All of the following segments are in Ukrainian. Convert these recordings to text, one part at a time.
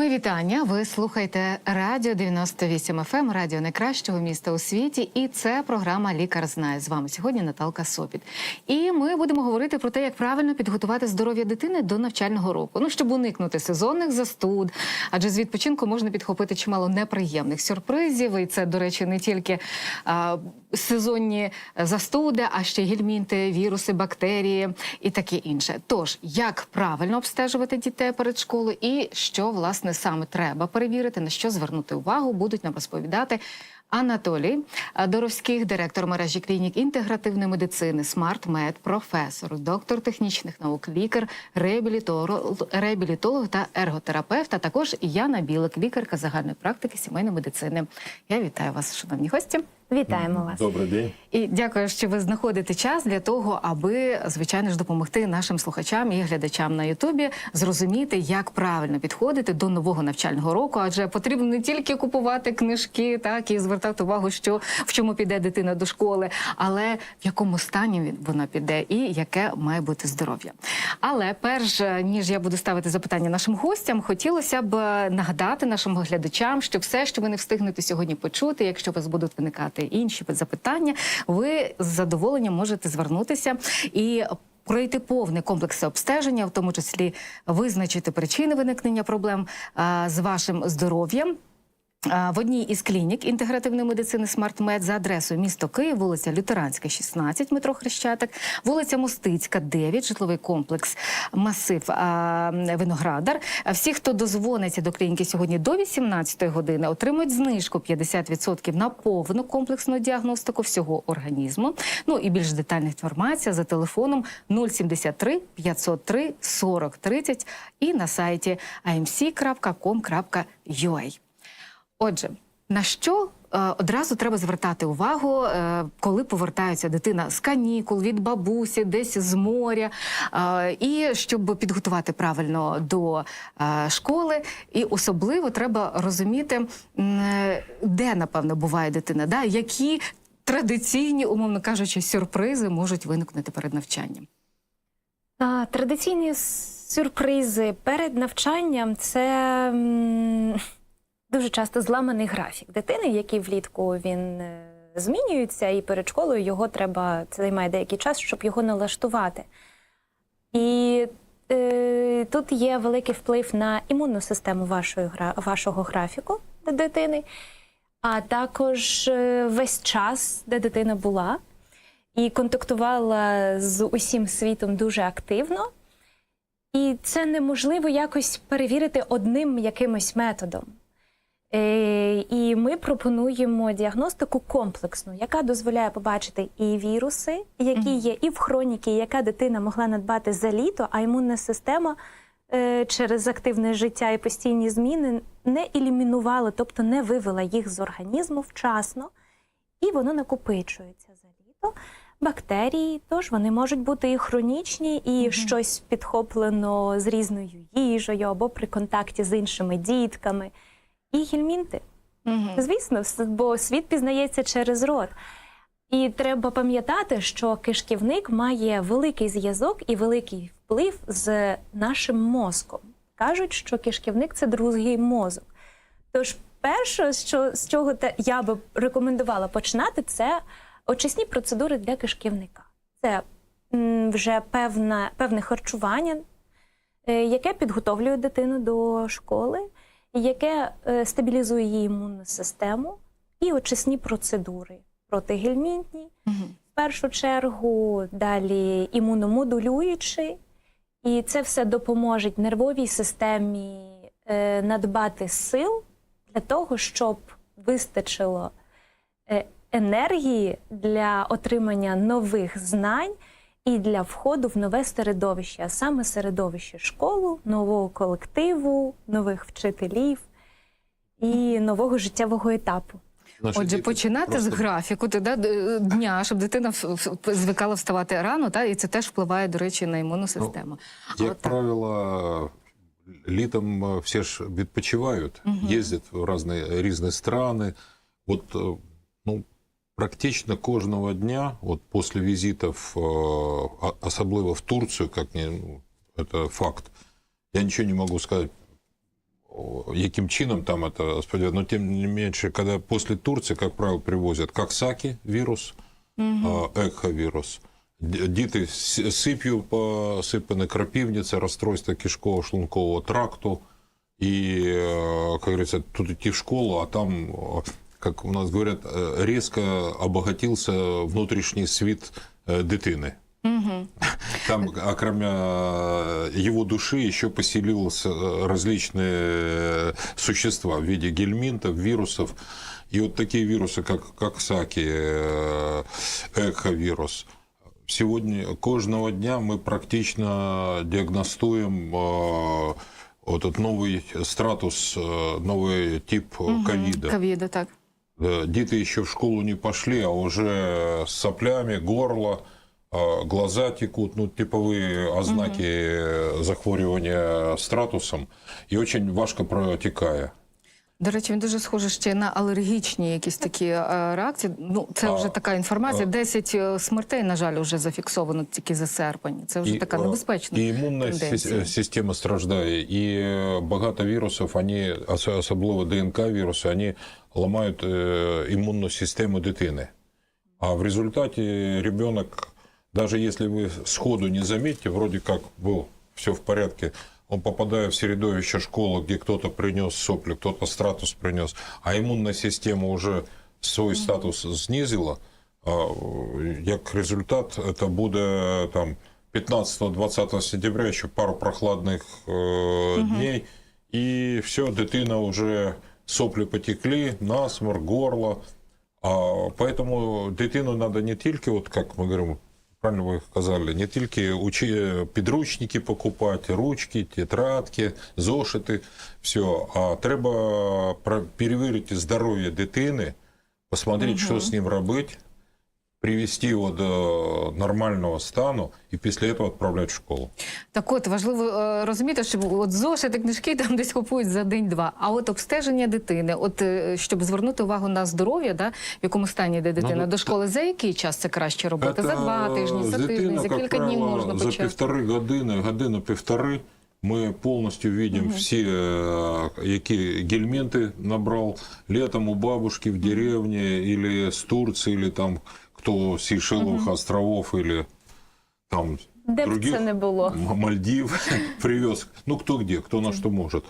Мої вітання. Ви слухаєте Радіо 98 FM, ем, радіо найкращого міста у світі. І це програма Лікар знає. З вами сьогодні Наталка Сопіт. І ми будемо говорити про те, як правильно підготувати здоров'я дитини до навчального року. Ну, щоб уникнути сезонних застуд, адже з відпочинку можна підхопити чимало неприємних сюрпризів. І це, до речі, не тільки а, сезонні застуди, а ще й гельмінти, віруси, бактерії і таке інше. Тож, як правильно обстежувати дітей перед школою і що власне саме треба перевірити, на що звернути увагу, будуть нам розповідати. Анатолій Доровських, директор мережі клінік інтегративної медицини, смарт-мед, професор, доктор технічних наук, лікар, реабілітолог та ерготерапевт, а також Яна Білик, лікарка загальної практики сімейної медицини. Я вітаю вас, шановні гості. Вітаємо вас. Добрий день. І дякую, що ви знаходите час для того, аби звичайно ж допомогти нашим слухачам і глядачам на Ютубі зрозуміти, як правильно підходити до нового навчального року. Адже потрібно не тільки купувати книжки, так і звертати увагу, що в чому піде дитина до школи, але в якому стані він- вона піде, і яке має бути здоров'я. Але перш ніж я буду ставити запитання нашим гостям, хотілося б е, нагадати нашим глядачам, що все, що ви не встигнете сьогодні почути, якщо у вас будуть виникати інші запитання, ви з задоволенням можете звернутися і. Пройти повне комплекс обстеження, в тому числі визначити причини виникнення проблем з вашим здоров'ям. А, В одній із клінік інтегративної медицини «Смартмед» за адресою місто Київ, вулиця Лютеранська, 16, метро Хрещатик, вулиця Мостицька, 9, житловий комплекс Масив Виноградар. А Всі, хто дозвониться до клініки сьогодні до 18 години, отримують знижку 50% на повну комплексну діагностику всього організму. Ну і більш детальна інформація за телефоном 073 503 40 30 і на сайті amc.com.ua. Отже, на що е, одразу треба звертати увагу, е, коли повертається дитина з канікул, від бабусі, десь з моря, е, і щоб підготувати правильно до школи, і особливо треба розуміти, де напевно буває дитина, да? які традиційні, умовно кажучи, сюрпризи можуть виникнути перед навчанням. Традиційні сюрпризи перед навчанням це дуже часто зламаний графік дитини, який влітку він е, змінюється, і перед школою його треба це займає деякий час, щоб його налаштувати. І е, тут є великий вплив на імунну систему вашої, вашого графіку дитини, а також е, весь час, де дитина була. і контактувала з усім світом дуже активно. І це неможливо якось перевірити одним якимось методом. Е, І ми пропонуємо діагностику комплексну, яка дозволяє побачити і віруси, які є і в хроніки, яка дитина могла надбати за літо, а імунна система е, через активне життя і постійні зміни не елімінувала, тобто не вивела їх з організму вчасно, і воно накопичується за літо. Бактерії, тож вони можуть бути і хронічні, і щось підхоплено з різною їжею або при контакті з іншими дітками. І гельмінти. Звісно, бо світ пізнається через рот. І треба пам'ятати, що кишківник має великий зв'язок і великий вплив з нашим мозком. Кажуть, що кишківник це другий мозок. Тож, перше, що з чого те- я би рекомендувала починати, це очисні процедури для кишківника. Це вже певне, певне харчування, е, яке підготовлює дитину до школи, яке е, стабілізує її імунну систему, і очисні процедури протигельмінтні, в першу чергу, далі імуномодулюючі, і це все допоможе нервовій системі е, надбати сил для того, щоб вистачило е, енергії для отримання нових знань і для входу в нове середовище, а саме середовище школу, нового колективу, нових вчителів і нового життєвого етапу. Наші Отже, починати з графіку ти, да, дня, щоб дитина звикала вставати рано, та, і це теж впливає, до речі, на імунну систему. А Як от правило, літом е, всі ж відпочивають, їздять в різні, різні страни. От, е, ну, практично кожного дня, от после візитів, е, а- особливо в Турцію, як не, ну, это факт, я нічого не можу сказати, о, яким чином там это сподіваюся, но тем не меньше, когда после Турции, как правило, привозят Коксаки вирус, а, еховірус. Д- Діти с- сип'ю посипані крапивниці, розстройство кишково-шлункового тракту. И, э, как говорится, тут идти в школу, а там, э, как у нас говорят, э, резко обогатился внутрішній світ э, дитини. Там, окромя э, его души, еще поселились э, различные существа в виде гельминтов, вирусов. И вот такие вирусы, как, как Саки, э, эховирус. Сегодня, кожного дня мы практично диагностуем э, вот этот новый стратус, э, новый тип э, ковида. Ковіда, так. Да, Дети еще в школу не пошли, а уже с соплями, горло, глаза текут, ну, типовые ознаки э, захворювання стратусом, і очень важко протікає. До речі, він дуже схожий ще на алергічні якісь такі е, реакції. Ну, це вже така інформація. 10 е, смертей, на жаль, вже зафіксовано тільки за серпень. Це вже така е, небезпечна. І імунна тенденція. система страждає, і е, багато вірусів, вони, особливо ДНК віруси, вони ламають е, імунну систему дитини. А в результате ребенок, даже если вы сходу не заметите, вроде как был все в порядке, он попадая в средовище школы, где кто-то принес сопли, кто-то стратус принес, а иммунная система уже свой статус снизила, а, як результат, это будет там 15-20 сентября, еще пару прохладных э, дней, и все, дитина уже сопли потекли, насморк, горло, а, поэтому дитину надо не тільки, от як ми говоримо, правильно ви казали, не тільки учи, підручники покупати, ручки, тетрадки, зошити, все, а треба перевірити здоров'я дитини, посмотреть, що з ним робити, привести його до нормального стану і після цього відправляти в школу. Так от важливо е, розуміти, що от зошити книжки там десь купують за день-два. А от обстеження дитини, от е, щоб звернути увагу на здоров'я, да, в якому стані йде дитина Ну, до школи, за який час це краще робити? за два тижні, за тиждень, за кілька днів правило, можна За півтори години, годину півтори. Ми повністю бачимо всі, е, які гельмінти набрав літом у бабушки в деревні, або з Турції, або там хто з Сейшелових островів, або там Де б других це не було. М- Мальдив привез. Ну, хто де, хто на що може.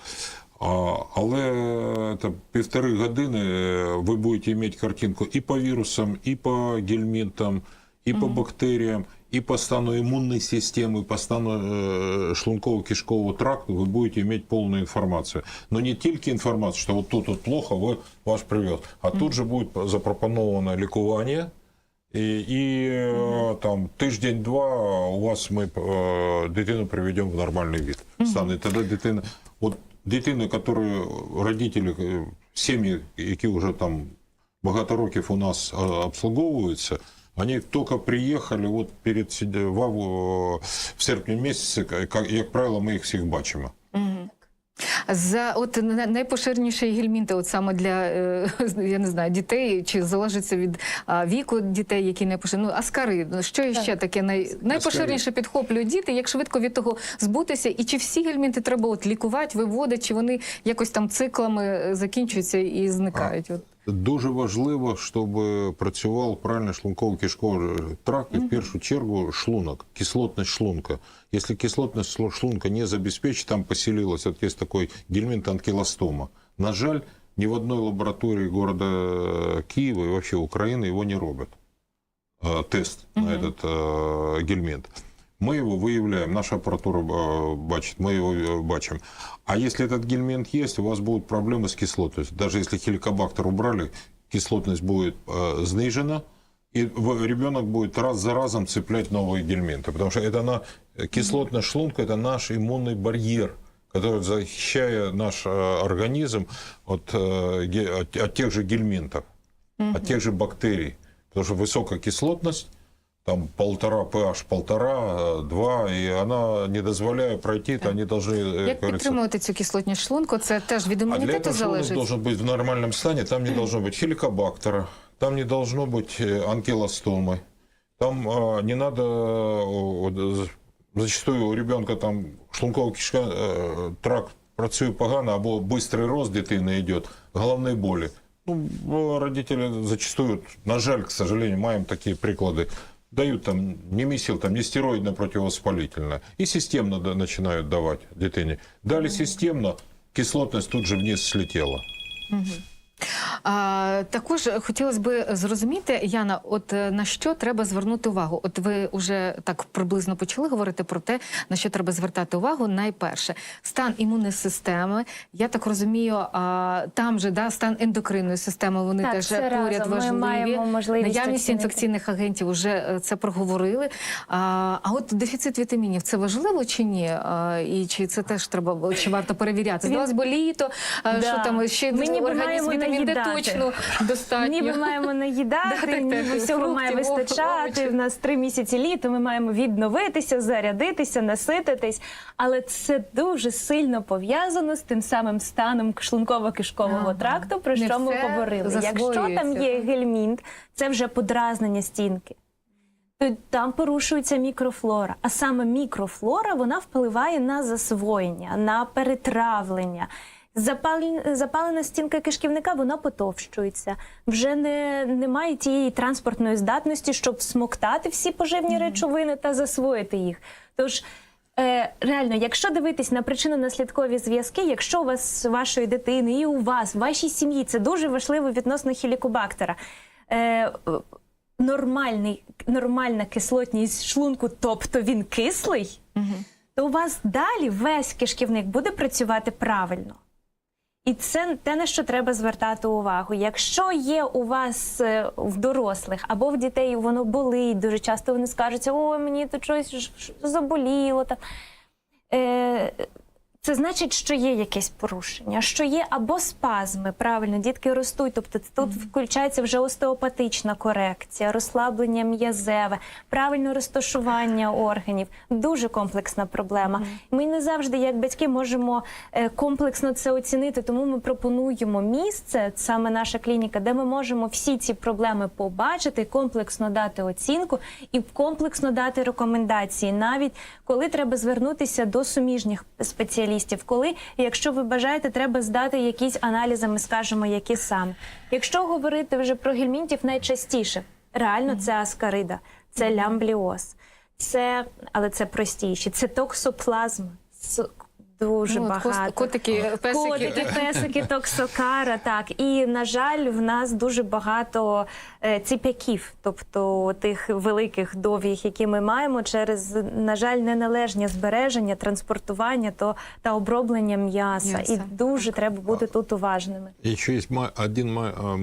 А, але це півтори години е, ви будете мати картинку і по вірусам, і по гельмінтам, і по бактеріям, і по стану імунної системи, по стану е, шлунково-кишкового тракту ви будете мати повну інформацію. Но не тільки інформацію, що от тут от плохо, ви ваш привез, а тут же буде запропоновано лікування, І, і е, там тиждень-два у вас ми е, дитину приведемо в нормальний від. Стане тоді дитина. От дитини, які родителі, е, сім'ї, які вже там багато років у нас обслуговуються, вони тільки приїхали от перед в, в серпні місяці, як, як правило, ми їх всіх бачимо. За от найпоширеніший найпоширеніші гельмінти, от саме для е, я не знаю дітей, чи залежиться від віку дітей, які найпоширені. Ну, аскари, що ще таке най... найпоширеніше підхоплюють діти, як швидко від того збутися, і чи всі гельмінти треба от лікувати, виводити, чи вони якось там циклами е, закінчуються і зникають? От. Дуже важливо, щоб працював правильно шлунково-кишковий тракт, і в першу чергу шлунок, кислотність шлунка. Якщо кислотність шлу- шлунка не забезпечить, там поселилась, от є такий гельминт анкилостома. На жаль, ни в одной лаборатории города Киева и вообще Украины его не робят. Э, Тест на этот э, гельминт. Мы его выявляем, наша аппаратура э, бачит, мы его э, бачим. А если этот гельминт есть, у вас будут проблемы с кислотностью. Даже если хеликобактер убрали, кислотность будет э, снижена, и ребенок будет раз за разом цеплять новые гельминты. Потому что это на, кислотность шлунка – это наш иммунный барьер, который защищает наш организм от, от, от тех же гельминтов, от тех же бактерий. Потому что высокая кислотность, там полтора pH, полтора, э, два, и она не дозволяя пройти, то они должны, э, Як говорится, підтримувати цю кислотність шлунку? Це теж від а для імунітету этого шлунок залежить. должен быть в нормальном стане, там не должно быть хеликобактера, там не должно быть э, анкилостомы, там э, не надо, э, вот, з- зачастую у ребенка там шлункова кишка, э, тракт працює погано, або быстрый рост дитини йде, головні болі. Ну, бо родители зачастую, на жаль, к сожалению, маем такие приклады, дают там не немесил, там не стероидно противовоспалительное, и системно да- начинают давать дитине. Дали системно, кислотность тут же вниз слетела. А, також хотілося б зрозуміти, Яна, от е, на що треба звернути увагу? От ви вже так приблизно почали говорити про те, на що треба звертати увагу. Найперше, стан імунної системи. Я так розумію, а, там же да, стан ендокринної системи. Вони Так, теж поряд разом. Ми важливі. маємо можливість Наявність оцінити. інфекційних агентів вже е, це проговорили. А, а от дефіцит вітамінів це важливо чи ні? А, і чи це теж треба чи варто перевіряти? Здавалось би, літо, Да. що там ще Ми ніби організм маємо наїдати. точно достатньо. Ніби маємо Да, наїдати, так, так, ніби всього має овочі. вистачати. В нас три місяці літо. Ми маємо відновитися, зарядитися, насититись. Але це дуже сильно пов'язано з тим самим станом шлунково-кишкового Ага. тракту, про Не що ми говорили. Якщо там є гельмінт, це вже подразнення стінки. Там порушується мікрофлора. А саме мікрофлора вона впливає на засвоєння, на перетравлення. Запален- Запалена стінка кишківника вона потовщується. Вже не, немає тієї транспортної здатності, щоб всмоктати всі поживні речовини та засвоїти їх. Тож Е, реально, якщо дивитись на причинно-наслідкові зв'язки, якщо у вас вашої дитини і у вас, в вашій сім'ї, це дуже важливо відносно хілікобактера. Е, нормальний, нормальна кислотність шлунку, тобто він кислий, то у вас далі весь кишківник буде працювати правильно. І це те, на що треба звертати увагу. Якщо є у вас е, в дорослих або в дітей воно болить, дуже часто вони скажуться, о, мені тут щось заболіло. Е, це значить, що є якесь порушення, що є або спазми, правильно, дітки ростуть. Тобто тут включається вже остеопатична корекція, розслаблення м'язеве, правильне розташування органів. Дуже комплексна проблема. Ми не завжди, як батьки, можемо е, комплексно це оцінити, тому ми пропонуємо місце, саме наша клініка, де ми можемо всі ці проблеми побачити, комплексно дати оцінку і комплексно дати рекомендації, навіть коли треба звернутися до суміжніх спеціалістів, коли, якщо ви бажаєте, треба здати якісь аналізи, ми скажемо, які саме. Якщо говорити вже про гельмінтів, найчастіше реально це аскарида, це лямбліоз, це, але це простіші, це токсоплазма. Дуже Ну, от багато. котики, песики. Котики, песики, токсокара, так. І, на жаль, в нас дуже багато е, ціп'яків, тобто тих великих довгих, які ми маємо, через, на жаль, неналежне збереження, транспортування то, та оброблення м'яса. М'яса. І дуже треба бути тут уважними. Еще есть ма- один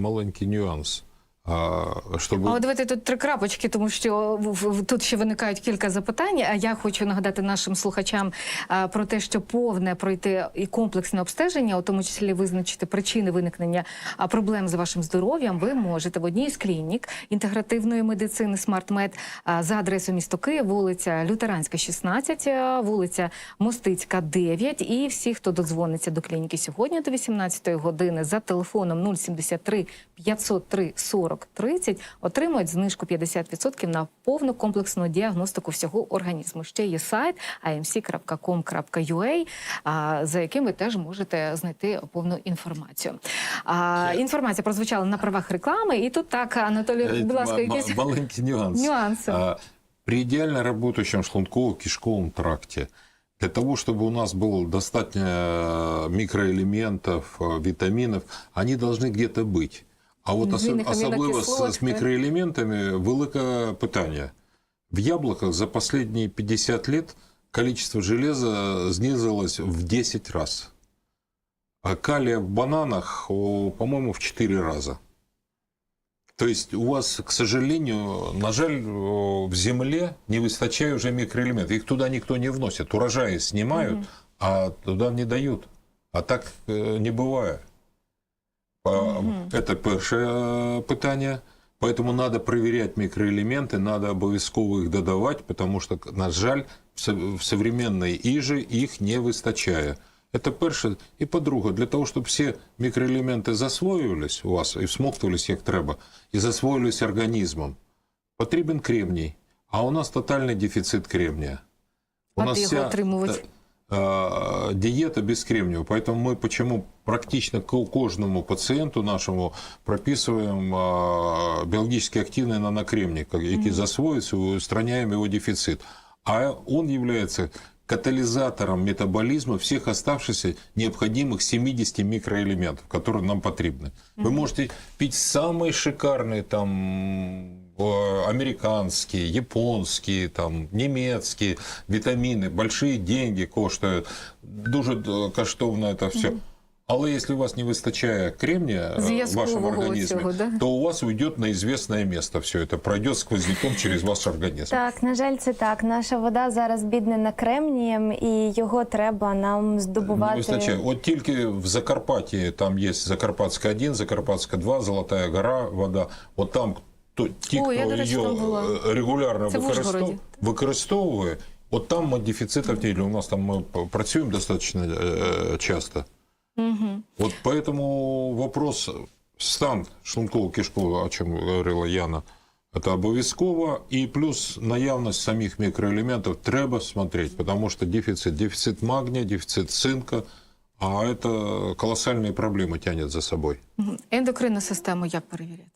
маленький нюанс. Чтобы А от давайте тут три крапочки, тому що тут ще виникають кілька запитань. А я хочу нагадати нашим слухачам про те, що повне пройти і комплексне обстеження, у тому числі визначити причини виникнення проблем з вашим здоров'ям, ви можете в одній з клінік інтегративної медицини «Смартмед» за адресою місто Київ, вулиця Лютеранська, 16, вулиця Мостицька, 9. І всі, хто додзвониться до клініки сьогодні до 18 години за телефоном 073 503 40 30, отримують знижку 50% на повну комплексну діагностику всього організму. Ще є сайт amc.com.ua, а, за яким ви теж можете знайти повну інформацію. А, Інформація прозвучала на правах реклами, і тут так, Анатолій, Э, будь ласка, ма- якісь ма- маленький нюанс. нюанси. А, При идеально работающем шлунково-кишковом тракте, для того, чтобы у нас было достаточно э, микроэлементов, э, витаминов, они должны где-то быть. А от осо- Змінних особливо з, амінокислот, з мікроелементами велике питання. В яблуках за последние 50 лет количество железа снизилось в 10 раз. А калия в бананах, о, по-моему, в 4 раза. То есть у вас, к сожалению, на жаль, о, в земле не выстачают уже микроэлементы. Их туда никто не вносит. Урожаи снимают, а туда не дают. А так э, не бывает. По- Это перше питання. Поэтому надо проверять микроэлементы, надо обов'язково их додавать, потому что, на жаль, в со- в современной иже их не выстачає. Это перше. І по-друге, для того, щоб всі мікроелементи засвоювались у вас і всмоктувались як треба, і засвоювались організмом, потрібен кремній. А у нас тотальний дефіцит кремния. У А нас де його вся, отримувати? э, диета без кремния. Поэтому мы почему практично ко- кожному пациенту нашему прописываем э, биологически активный нанокремний, как- який засвоится, и устраняем его дефицит. А он является катализатором метаболизма всех оставшихся необходимых 70 микроэлементов, которые нам потребны. Вы можете пить самые шикарные там э, американские, японские, там, немецкие витамины, большие деньги коштують, дуже е, коштовно це все. Але якщо у вас не вистачає кремния е, в вашем цього, да? то у вас уйдет на известное место все это, пройдет сквозняком через ваш организм. Так, на жаль, це так. Наша вода зараз біднена кремнієм, і його треба нам Не здобувати. вистачає. От тільки в Закарпатті там є Закарпатська 1, Закарпатська 2, Золотая гора, вода. От там то, ті, О, я, хто до речі, її там була. е, регулярно Це в використов... Ужгороді. використовує, от там ми дефіцитів не У нас там ми працюємо достатньо е, часто. Угу. Вот поэтому вопрос стан шлунково-кишкового, о чем говорила Яна, это обов'язково. І плюс наявність самих мікроелементів треба смотреть, потому что дефицит, дефицит магния, дефицит цинка, а это колоссальные проблемы тянет за собой. Ендокринну систему як перевіряти?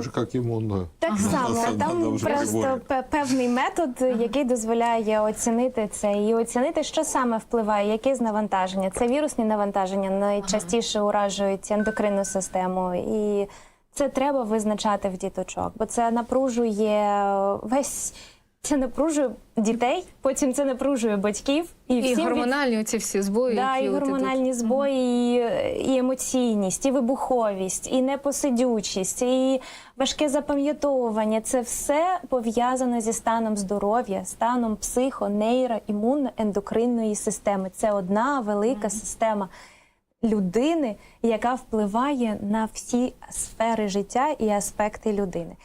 Так же, как иммунную. Так само, там просто пе- певний метод, який дозволяє оцінити це і оцінити, що саме впливає, яке з навантаження. Це вірусні навантаження найчастіше уражують ендокринну систему, і це треба визначати в діточок, бо це напружує весь. Це напружує дітей, потім це напружує батьків і, І всім від- гормональні оці всі збої. Да, і гормональні збої, і, і емоційність, і вибуховість, і непосидючість, і важке запам'ятовування. Це все пов'язано зі станом здоров'я, станом психо, нейро, імунно, ендокринної системи. Це одна велика система людини, яка впливає на всі сфери життя і аспекти людини.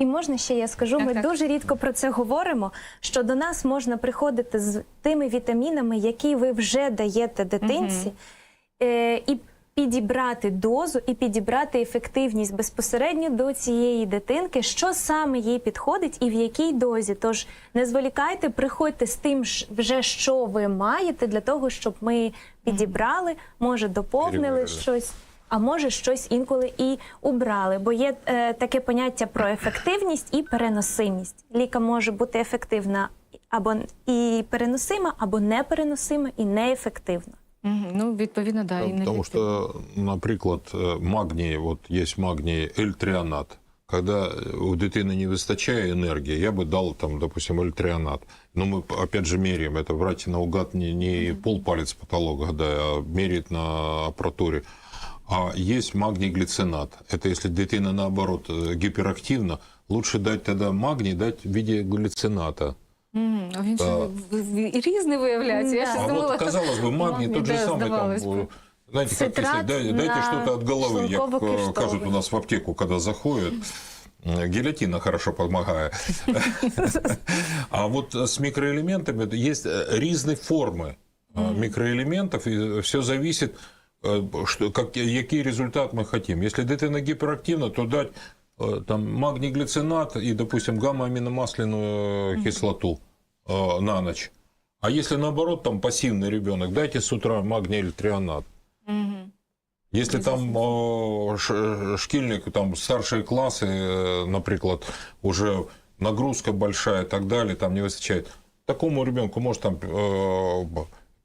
І можна ще я скажу, Так, ми так. дуже рідко про це говоримо. Що до нас можна приходити з тими вітамінами, які ви вже даєте дитинці, е, і підібрати дозу, і підібрати ефективність безпосередньо до цієї дитинки, що саме їй підходить і в якій дозі. Тож не зволікайте, приходьте з тим, вже що ви маєте, для того, щоб ми підібрали, може доповнили щось А може щось інколи і убрали, бо є е, таке поняття про ефективність і переносимість. Ліка може бути ефективна або і переносима, або непереносима і неефективна. Мгм. Ну, відповідно, да, і не Потому что, наприклад, э, магний, вот есть магний L-тріонат. Когда у дитини не вистачає енергії, я би дал, там, допустим, L-тріонат. Но мы, опять же, меряем. Это брать наугад не, не полпалец потолок гадая, а мерить на аппаратуре. А есть магний-глицинат. Это если дитина, наоборот, э, гиперактивна, лучше дать тогда магний, дать в виде глицината. Мгм. А він ж Да. в- в- і різний виявляється. Я Да. щось А думала. вот, казалось бы, магний магний, тот же да, самый. Там, здавалось би. э, знаете, как если Цитрат дай- дайте на что-то от головы, як шлунково-кишковий. э, кажут у нас в аптеку, когда заходят, э, гильотина хорошо помогает. А вот э, с микроэлементами есть э, різні форми э, микроэлементов, и все зависит, э, что, как, який результат мы хотим. Если дитина гиперактивна, то дать э, там магний глицинат и, допустим, гамма-аминомасляную кислоту э, на ночь. А если наоборот, там пассивный ребенок, дайте с утра магний или трионат. Если там э, ш- шкільник, там старшие классы, э, наприклад, уже нагрузка большая и так далее, там не выстачает. Такому ребенку может там э,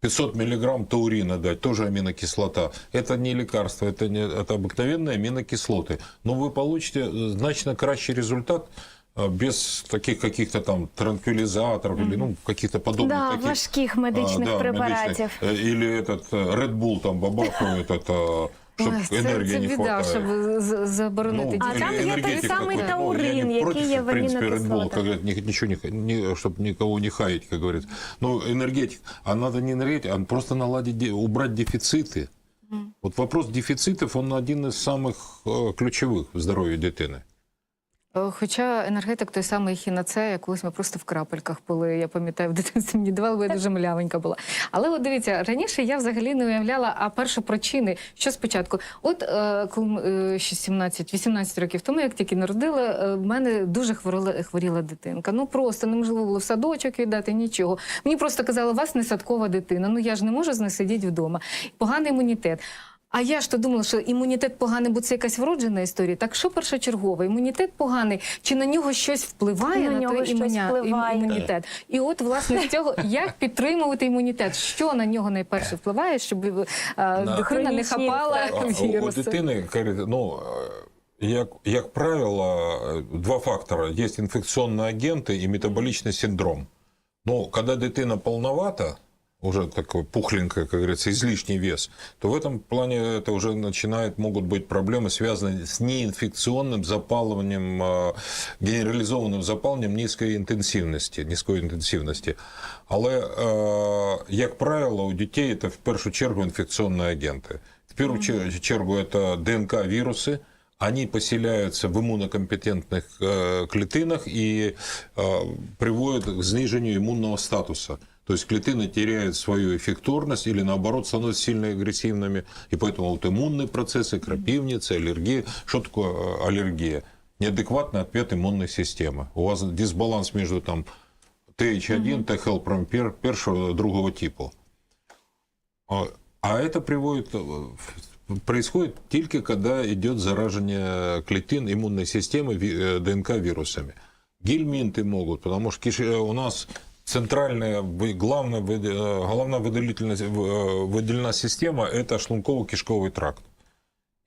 500 миллиграмм таурина дать, тоже аминокислота. Это не лекарство, это, не, это обыкновенные аминокислоты. Но вы получите значно кращий результат э, без таких каких-то там транквилизаторов или ну, каких-то подобных Да, таких важких а, медичних да, препаратів. медичных. Э, Или этот э, Red Bull там бабахают, это, чтобы Ой, це, энергии це не біда, хватает. щоб з- заборонити А или там є той энергетик самий какой-то. таурин, ну, я не який против, є в в принципе, Red Bull, амінокислотах. как говорят, ни- ничего не, не чтобы никого не хаять, как говорится. Но энергетик, а надо не энергетик, а просто наладить, де- убрать дефициты. Вот вопрос дефицитов, он один из самых э, ключевых в здоровье дитини. Е, Хоча енергетик той самий хіноце, колись ми просто в крапельках пили. Я пам'ятаю, в дитинстві мені давали, бо я дуже млявенька була. Але от дивіться, раніше я взагалі не уявляла, а першопричини, що спочатку, от е, коли е, 17-18 років тому, як тільки народила, е, в мене дуже хворіла, хворіла дитинка. Ну просто неможливо було в садочок віддати, нічого. Мені просто казали, у вас не садкова дитина. Ну я ж не можу з нею сидіти вдома. Поганий імунітет. А я ж то думала, що імунітет поганий, бо це якась вроджена історія. Так що першочергово? Імунітет поганий, чи на нього щось впливає На на, нього той імуня- впливає. імунітет? І от власне з цього як підтримувати імунітет? Що на нього найперше впливає, щоб е, дитина не хапала А, у- дитини, ну, е, як, як правило, е, два фактора. Є інфекційні агенти і метаболічний синдром. Ну, когда дитина полновата, уже такой пухленькая, как говорится, излишний вес, то в этом плане это уже начинает, могут быть проблемы, связанные с неинфекционным запалыванием, э, генерализованным запаленням низької інтенсивності, низької інтенсивності. Але, е, як правило, у дітей це в першу чергу інфекційні агенти. В першу чер- чергу это ДНК-вирусы, они поселяются в иммунокомпетентных э, клетинах и э, приводят к снижению иммунного статуса. То есть клетины теряют свою эффектурность или наоборот становятся сильно агрессивными. И поэтому аутоиммунные процессы, крапивница, аллергия. Что такое э, аллергия? Неадекватный ответ иммунной системы. У вас дисбаланс между там TH1, Т-хелпром пер- першого, другого типу. А а это приводит, э, происходит только когда идет заражение клетин иммунной системы э, ДНК вирусами. Гельминты могут, потому что у нас центральная, главная, э, головная выделительная, э, выделена система – это шлунково-кишковый тракт.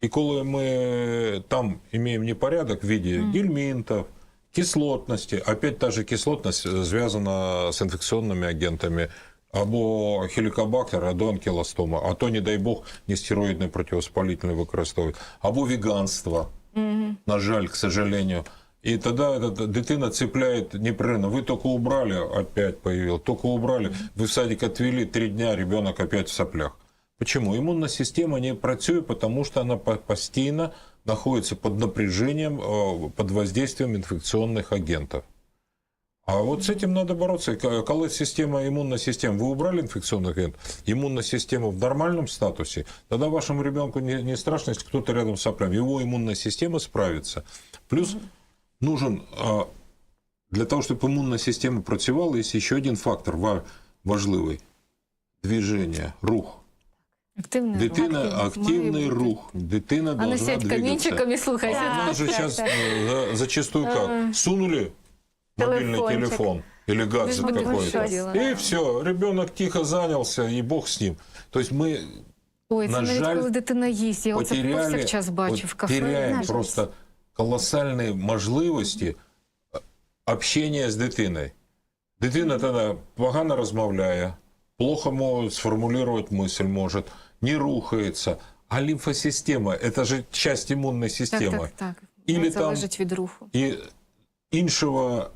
И коли мы там имеем непорядок в виде гельминтов, кислотности, опять та же кислотность э, связана с инфекционными агентами, або хеликобактер, або анкилостома, а то, не дай бог, нестероидные противовоспалительные використовують, або веганство, на жаль, к сожалению. И тогда эта дитина цепляет непрерывно. Вы только убрали, опять появилось. Только убрали. Вы в садик отвели, три дня, ребенок опять в соплях. Почему? Иммунная система не працює, потому что она по- постоянно находится под напряжением, э, под воздействием инфекционных агентов. А вот с этим надо бороться. К- Когда система, иммунная система, вы убрали инфекционный агент, иммунная система в нормальном статусе, тогда вашему ребенку не, не страшно, если кто-то рядом с соплям. Его иммунная система справится. Плюс нужен, а, для того, чтобы иммунная система працювала, есть еще один фактор ва- важливий. Движение, рух. Активний рух. Дитина, Активний. активный Має бути. рух. Дитина А не должна сядь двигаться. камінчиком і слухай. Так. У нас же так, сейчас так. зачастую как? Сунули мобильный Телефончик. телефон или гаджет Лишь бы не какой-то. шутила. И все, ребенок тихо занялся, и бог с ним. То есть мы Ой, це на навіть жаль, коли дитина їсть. Я оце потеряли, повсякчас бачу вот в кафе. теряем На жаль. просто колоссальные можливості общения з дитиною. Дитина тоді погано розмовляє, плохо може сформулювати мисль може, не рухається. А лимфосистема – это же часть иммунной Так, системы. так, так. Или Воно там- залежить від руху. И іншого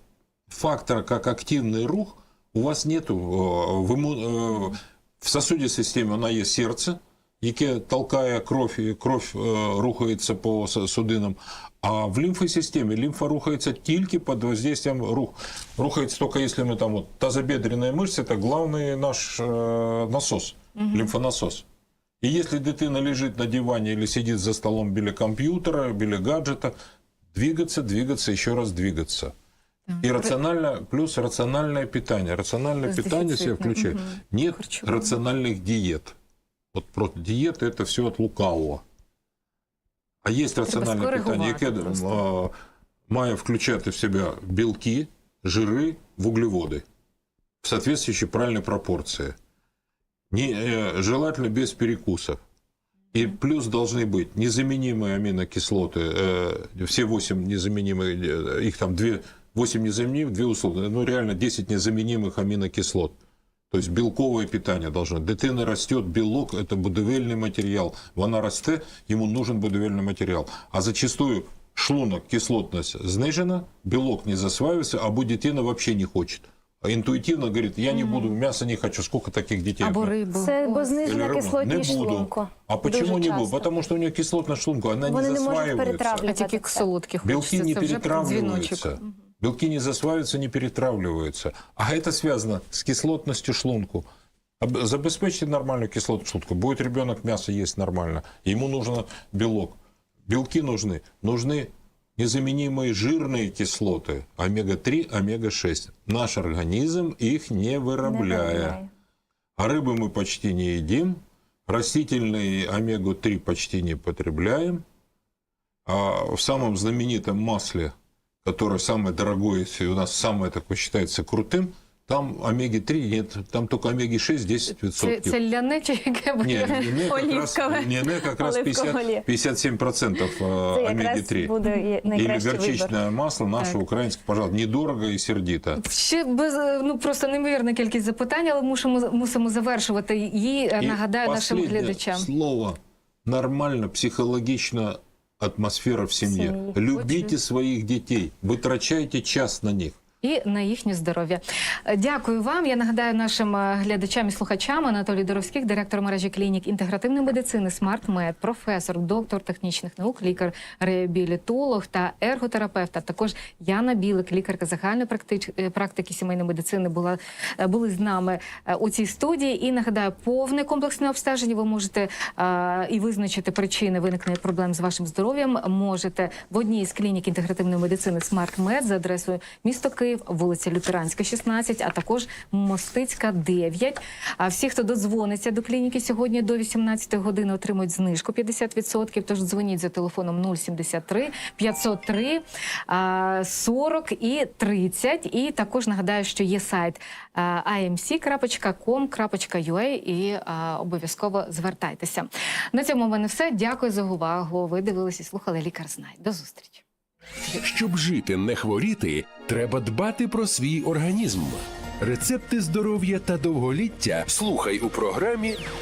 фактора, как активный рух, у вас нету. э, В, имму- э, в сосудистой системі вона є серце, яке толкає кров, і кров е, рухається по с- судинам. А в лимфосистеме лимфа рухается тільки под воздействием рух. Рухается только если мы там вот тазобедренная мышца, это главный наш э, насос, лимфонасос. И если дитина лежит на диване или сидит за столом біля компьютера, біля гаджета, двигаться, двигаться, еще раз двигаться. И рационально, плюс рациональное питание. Рациональное То есть питание в себя дефицитное, включает. мгм. Нет Харчевание. рациональных диет. Вот просто диета это все от лукавого. А есть рациональне питання, яке а, має включати в себе білки, жири, вуглеводи в соответствующей правильной пропорции. Не, э, желательно без перекусов. И плюс должны быть незаменимые аминокислоты, э, все 8 незаменимые, э, их там 2, 8 незаменимых, 2 условно, ну реально 10 незаменимых аминокислот. То есть белковое питание должно. Дитина растет, белок – это будовельный материал. Вона росте, ему нужен будовельный материал. А зачастую шлунок, кислотность знижена, белок не засваивается, або дитина вообще не хочет. интуитивно говорит, я не буду, мясо не хочу, сколько таких детей. Або рибу. Це бо Ось. знижена Или рыбу. кислотність Не буду. шлунку. А почему Дуже не буду? часто. Потому что у нее кислотность шлунку, она Вони не не можуть засваивается. перетравлювати. А тільки це. солодкі Белки хочеться. не Це вже перетравливаются. дзвіночок. Белки не засваиваются, не перетравливаются. А это связано с кислотностью шлунку. Забеспечьте нормальную кислоту шлунку. Будет ребенок мясо есть нормально. Ему нужен белок. Белки нужны. Нужны незаменимые жирные кислоты. Омега-3, омега-6. Наш организм их не вырабляя. А рыбы мы почти не едим, растительные омегу-3 почти не потребляем. А в самом знаменитом масле, которое самое дорогое, и у нас самое такое считается крутым, там омеги-3 нет, там только омеги-6 10%. Це, це ляне чи яке ви? Не, льне как раз, Оливковое. как раз 50, 57% э, Це якраз омеги-3. буде є- Или найкращий вибір. горчичное масло наше Так. украинское, пожалуйста, недорого и сердито. Ще без ну просто неймовірна кількість запитань, але мусимо мусимо завершувати її. И Нагадаю нашим глядачам. Слово нормально, психологично атмосфера в семье. Семьи. Любите своих детей, вытрачайте час на них. І на їхнє здоров'я. Е, Дякую вам. Я нагадаю нашим е, глядачам і слухачам Анатолій Доровських, директор мережі клінік інтегративної медицини SmartMed, професор, доктор технічних наук, лікар реабілітолог та ерготерапевт. А також Яна Білик, лікарка загальної практич- е, практики сімейної медицини, була були з нами у цій студії. І нагадаю, повне комплексне обстеження ви можете е, і визначити причини виникнення проблем з вашим здоров'ям. Можете в одній з клінік інтегративної медицини SmartMed за адресою місто Київ, вулиця Лютеранська, 16, а також Мостицька, 9. А всі, хто додзвониться до клініки сьогодні до 18 години, отримують знижку 50%. Тож дзвоніть за телефоном 073 503 40 і 30. І також нагадаю, що є сайт imc.com.ua і обов'язково звертайтеся. На цьому в мене все. Дякую за увагу. Ви дивилися і слухали Лікар Знай. До зустрічі. Щоб жити, не хворіти, треба дбати про свій організм. Рецепти здоров'я та довголіття слухай у програмі